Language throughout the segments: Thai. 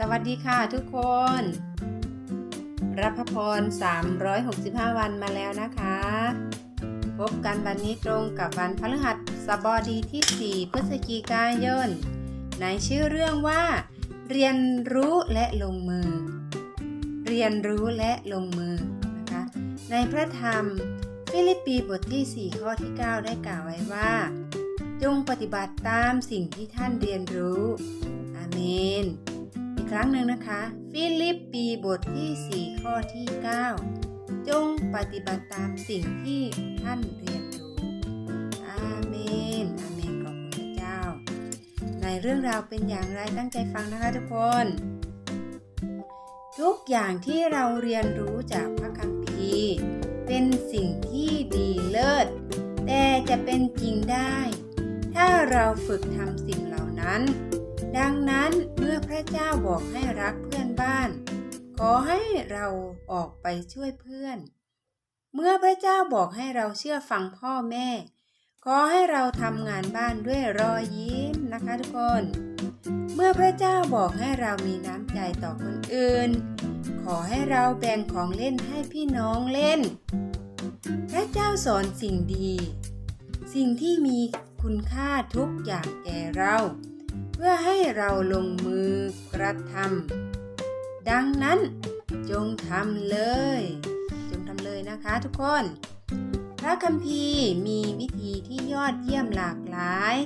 สวัสดีค่ะทุกคน รับพระพร 365 วันมาแล้วนะคะ พบกันวันนี้ตรงกับวันพฤหัสบดีที่ 4 พฤศจิกายน ในชื่อเรื่องว่า เรียนรู้และลงมือ เรียนรู้และลงมือนะคะ ในพระธรรมฟิลิปปีบทที่ 4 ข้อที่ 9 ได้กล่าวไว้ว่า จงปฏิบัติตามสิ่งที่ท่านเรียนรู้ อาเมน รั้งหนึ่งนะคะ ฟิลิปปีบทที่ 4 ข้อที่ 9 จงปฏิบัติตามสิ่งที่ท่านเรียนรู้ อาเมน อาเมนขอบคุณพระเจ้า ในเรื่องราวเป็นอย่างไรตั้งใจฟังนะคะทุกคน ทุกอย่างที่เราเรียนรู้จากพระคัมภีร์ เป็นสิ่งที่ดีเลิศ แต่จะเป็นจริงได้ ถ้าเราฝึกทำสิ่งเหล่านั้น ดังนั้นเมื่อพระเจ้าบอกให้รักเพื่อนบ้าน ขอให้เราออกไปช่วยเพื่อน เมื่อพระเจ้าบอกให้เราเชื่อฟังพ่อแม่ ขอให้เราทำงานบ้านด้วยรอยยิ้มนะคะทุกคน เมื่อพระเจ้าบอกให้เรามีน้ำใจต่อคนอื่น ขอให้เราแบ่งของเล่นให้พี่น้องเล่น พระเจ้าสอนสิ่งดี สิ่งที่มีคุณค่าทุกอย่างแก่เรา เพื่อให้เราลงมือกระทำดังนั้นจงทำเลย จงทำเลยนะคะทุกคน พระคัมภีร์มีวิธีที่ยอดเยี่ยมหลากหลาย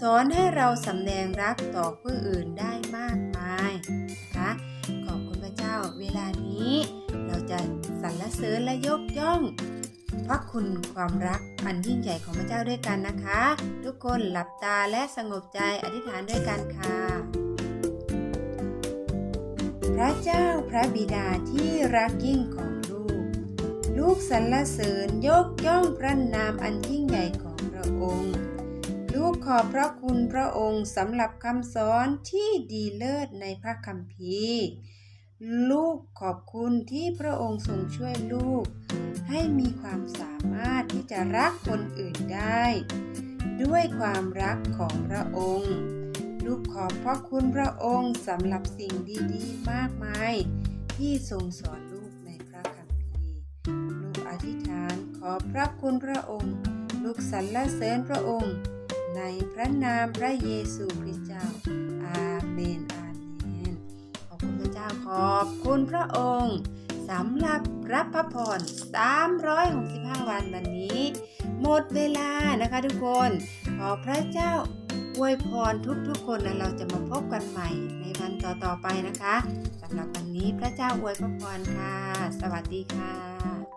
สอนให้เราสำแดงรักต่อผู้อื่นได้มาก ยกย่องพระคุณความรักอันยิ่งใหญ่ของพระเจ้าด้วยกันนะคะ ทุกคนหลับตาและสงบใจอธิษฐานด้วยกันค่ะ พระเจ้าพระบิดาที่รักยิ่งของลูก ลูกสรรเสริญยกย่องพระนามอันยิ่งใหญ่ของพระองค์ ลูกขอบพระคุณพระองค์สำหรับคำสอนที่ดีเลิศในพระคัมภีร์ ลูกขอบคุณที่พระองค์ทรงช่วยลูก ให้มีความสามารถที่จะรักคนอื่นได้ ด้วยความรักของพระองค์ ลูกขอบพระคุณพระองค์สำหรับสิ่งดีๆ มากมาย ที่ทรงสอนลูกในพระคัมภีร์ลูกอธิษฐานขอบพระคุณพระองค์ ลูกสรรเสริญพระองค์ ในพระนามพระเยซูคริสต์เจ้าอา คุณพระองค์สำหรับรับพระพร 365 วันวันนี้ หมดเวลานะคะทุกคน ขอพระเจ้าอวยพรทุกๆคนและเราจะมาพบกันใหม่ในวันต่อๆไปนะคะสำหรับวันนี้พระเจ้าอวยพระพรค่ะ สวัสดีค่ะ